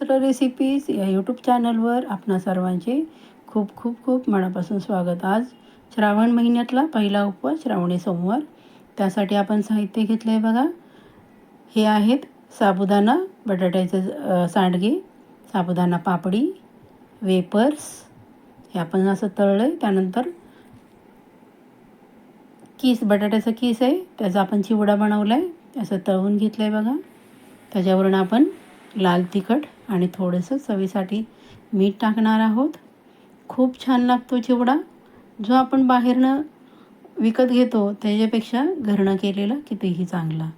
तर रेसिपीज या यूट्यूब चॅनलवर आपणा सर्वांचे खूप खूप खूप मनापासून स्वागत. आज श्रावण महिन्यातला पहिला उपवास श्रावणी सोमवार. त्यासाठी आपण साहित्य घेतलं आहे बघा. हे आहेत साबुदाणा बटाट्याचं सांडगे साबुदाणा पापडी वेपर्स. हे आपण असं तळलं आहे त्यानंतर कीस बटाट्याचा कीस आहे त्याचा आपण चिवडा बनवला आहे असं तळून घेतलं आहे बघा. त्याच्यावरून आपण लाल तिखट आणि थोडंसं चवीसाठी मीठ टाकणार आहोत. खूप छान लागतो चिवडा. जो आपण बाहेरनं विकत घेतो त्याच्यापेक्षा घरनं केलेला कितीही चांगला.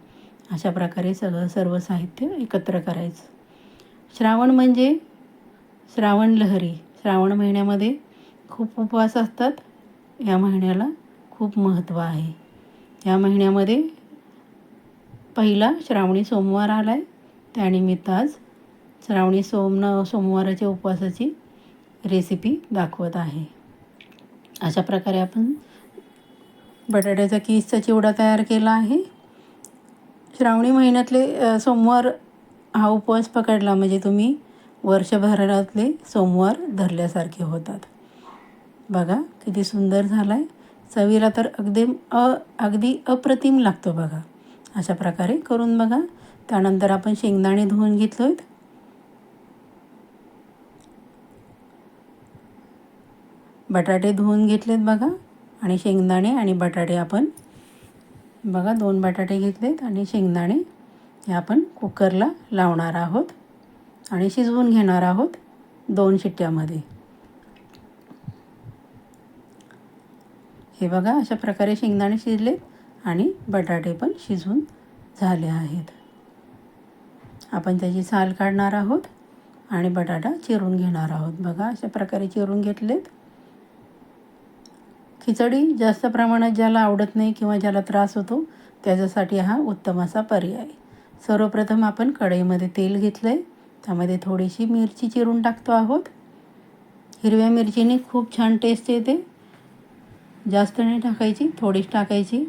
अशा प्रकारे सगळं सर्व साहित्य एकत्र करायचं. श्रावण म्हणजे श्रावण लहरी. श्रावण महिन्यामध्ये खूप उपवास असतात. या महिन्याला खूप महत्त्व आहे. या महिन्यामध्ये पहिला श्रावणी सोमवार आला आहे त्यानिमित्त आज श्रावणी सोमन सोमवाराच्या उपवासाची रेसिपी दाखवत आहे. अशा प्रकारे आपण बटाट्याचा किसचा चिवडा तयार केला आहे. श्रावणी महिन्यातले सोमवार हा उपवास पकडला म्हणजे तुम्ही वर्षभरातले सोमवार धरल्यासारखे होतात. बघा किती सुंदर झाला आहे चवीला तर अगदी अ अगदी अप्रतिम लागतो बघा. अशा प्रकारे करून बघा. त्यानंतर आपण शेंगदाणे धुवून घेतलो आहेत बटाटे धुवून घेतलेत बघा. आणि शेंगदाणे आणि बटाटे आपण बघा दोन बटाटे घेतलेत आणि शेंगदाणे हे आपण कुकरला लावणार आहोत आणि शिजवून घेणार आहोत दोन शिट्ट्यामध्ये. हे बघा अशा प्रकारे शेंगदाणे शिजलेत आणि बटाटे पण शिजून झाले आहेत. आपण त्याची साल काढणार आहोत आणि बटाटा चिरून घेणार आहोत. बघा अशा प्रकारे चिरून घेतलेत. खिचडी जास्त प्रमाणात ज्याला आवडत नाही किंवा ज्याला त्रास होतो त्याच्यासाठी हा उत्तम असा पर्याय. सर्वप्रथम आपण कढईमध्ये तेल घेतलं आहे त्यामध्ये थोडीशी मिरची चिरून टाकतो आहोत. हिरव्या मिरचीने खूप छान टेस्ट येते. जास्त नाही टाकायची थोडीच टाकायची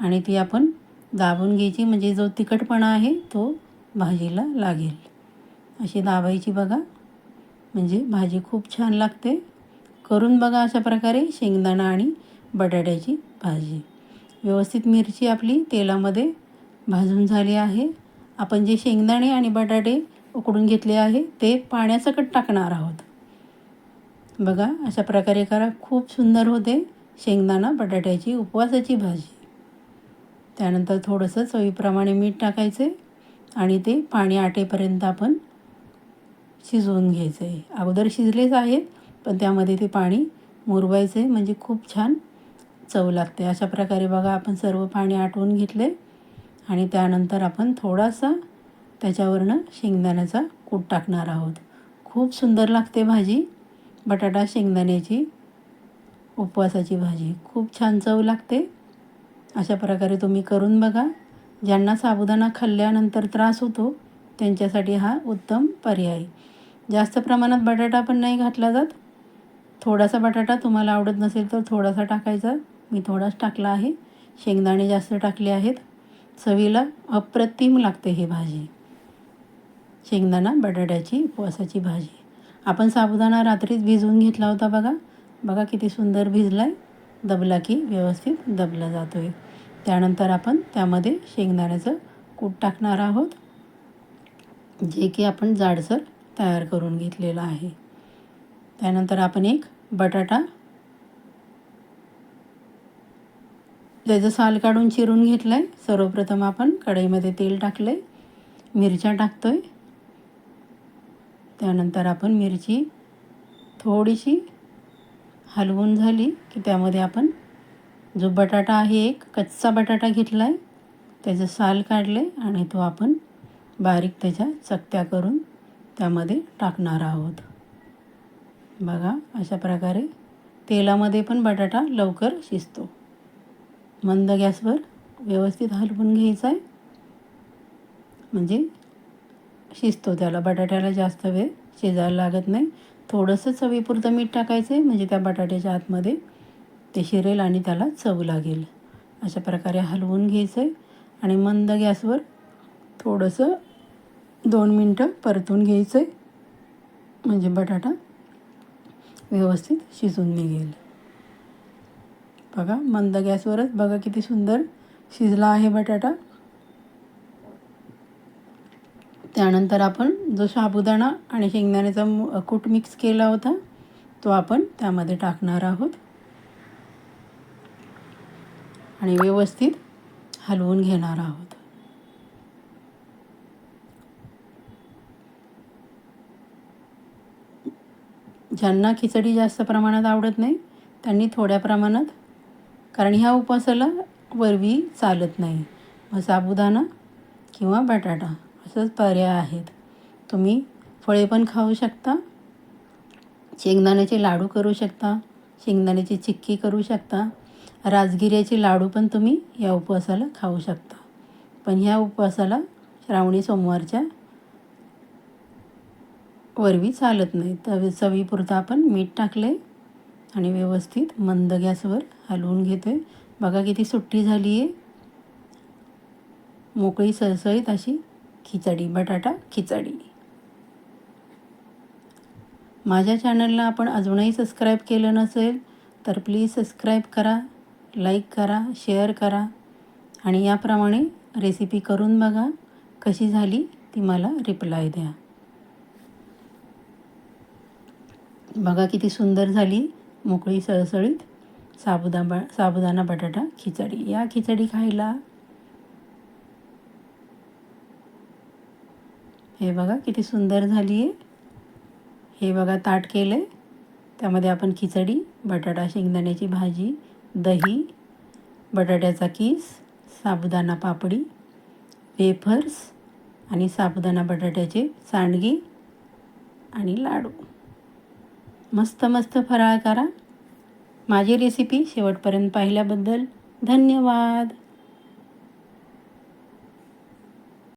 आणि ती आपण दाबून घ्यायची. म्हणजे जो तिखटपणा आहे तो भाजीला लागेल. अशी दाबायची बघा. म्हणजे भाजी खूप छान लागते. करून बघा अशा प्रकारे शेंगदाणा आणि बटाट्याची भाजी. व्यवस्थित मिरची आपली तेलामध्ये भाजून झाली आहे. आपण जे शेंगदाणे आणि बटाटे उकडून घेतले आहे ते पाण्यासकट टाकणार आहोत. बघा अशा प्रकारे करा. खूप सुंदर होते शेंगदाणा बटाट्याची उपवासाची भाजी. त्यानंतर थोडंसं चवीप्रमाणे मीठ टाकायचे आणि ते पाणी आटेपर्यंत आपण शिजवून घ्यायचं. आहे अगोदर शिजलेच आहेत पण त्यामध्ये ते पाणी मुरवायचे म्हणजे खूप छान चव लागते. अशा प्रकारे बघा आपण सर्व पाणी आटवून घेतले आणि त्यानंतर आपण थोडासा त्याच्यावरनं शेंगदाण्याचा कूट टाकणार आहोत. खूप सुंदर लागते भाजी. बटाटा शेंगदाण्याची उपवासाची भाजी. खूप छान चव लागते. अशा प्रकारे तुम्ही करून बघा. ज्यांना साबुदाणा खाल्ल्यानंतर त्रास होतो त्यांच्यासाठी हा उत्तम पर्याय. जास्त प्रमाणात बटाटा पण नाही घातला जात. थोडासा बटाटा तुम्हाला आवडत नसेल तर थोडासा टाकायचा. मी थोडाच टाकला आहे. शेंगदाणे जास्त टाकले आहेत. चवीला अप्रतिम लागते ही भाजी. शेंगदाणा बटाट्याची उपवासाची भाजी. आपण साबुदाणा रात्रीच भिजवून घेतला होता बघा. बघा किती सुंदर भिजला आहे दबला की व्यवस्थित दबला जातो आहे त्यानंतर आपण त्यामध्ये शेंगदाण्याचं कूट टाकणार आहोत. जे की आपण जाडसर तयार करून घेतलेलं आहे. त्यानंतर आपण एक बटाटा त्याचं साल काढून चिरून घेतलं आहे सर्वप्रथम आपण कढईमध्ये तेल टाकलं आहे मिरच्या टाकतो आहे त्यानंतर आपण मिरची थोडीशी हलवून झाली की त्यामध्ये आपण जो बटाटा आहे एक कच्चा बटाटा घेतला आहे त्याचं साल काढले आणि तो आपण बारीक त्याच्या चकत्या करून त्यामध्ये टाकणार आहोत. बघा अशा प्रकारे तेलामध्ये पण बटाटा लवकर शिजतो. मंद गॅसवर व्यवस्थित हलवून घ्यायचा आहे. म्हणजे शिजतो त्याला. बटाट्याला जास्त वेळ शिजायला लागत नाही. थोडंसं चवीपुरतं मीठ टाकायचं आहे म्हणजे त्या बटाट्याच्या आतमध्ये ते शिरेल आणि त्याला चव लागेल. अशा प्रकारे हलवून घ्यायचं आहे आणि मंद गॅसवर थोडंसं दोन मिनटं परतून घ्यायचं आहे म्हणजे बटाटा व्यवस्थित शिजून निघेल. बघा मंद गॅसवरच बघा किती सुंदर शिजला आहे बटाटा. त्यानंतर आपण जो साबुदाणा आणि शेंगदाण्याचा कूट मिक्स केला होता तो आपण त्यामध्ये टाकणार आहोत. आणि व्यवस्थित हलवून घेणार आहोत. ज्यांना खिचडी जास्त प्रमाणात आवडत नाही त्यांनी थोड्या प्रमाणात कारण ह्या उपवासाला वरवी चालत नाही. मग साबुदाणा किंवा बटाटा असंच पर्याय आहेत. तुम्ही फळे पण खाऊ शकता शेंगदाण्याचे लाडू करू शकता शेंगदाण्याची चिक्की करू शकता राजगिऱ्याचे लाडू पण तुम्ही या उपवासाला खाऊ शकता. पण ह्या उपवासाला श्रावणी सोमवारच्या वरवी चालत नाही. तर चवीपुरतं आपण मीठ टाकलं आहे आणि व्यवस्थित मंद गॅसवर हलवून घेतो. आहे बघा किती सुट्टी झाली आहे मोकळी सळसळीत अशी खिचडी बटाटा खिचडी. माझ्या चॅनलला आपण अजूनही सबस्क्राईब केलं नसेल तर प्लीज सबस्क्राईब करा लाईक करा शेअर करा आणि याप्रमाणे रेसिपी करून बघा कशी झाली ती मला रिप्लाय द्या. बघा किती सुंदर झाली मोकळी सळसळीत साबुदा ब साबुदाणा बटाटा खिचडी. या खिचडी खायला. हे बघा किती सुंदर झाली आहे. हे बघा ताट केलं आहे त्यामध्ये आपण खिचडी बटाटा शेंगदाण्याची भाजी दही बटाट्याचा किस साबुदाणा पापडी वेफर्स आणि साबुदाणा बटाट्याचे सांडगी आणि लाडू. मस्त मस्त फराळ करा. माझी रेसिपी शेवटपर्यंत पाहिल्याबद्दल धन्यवाद.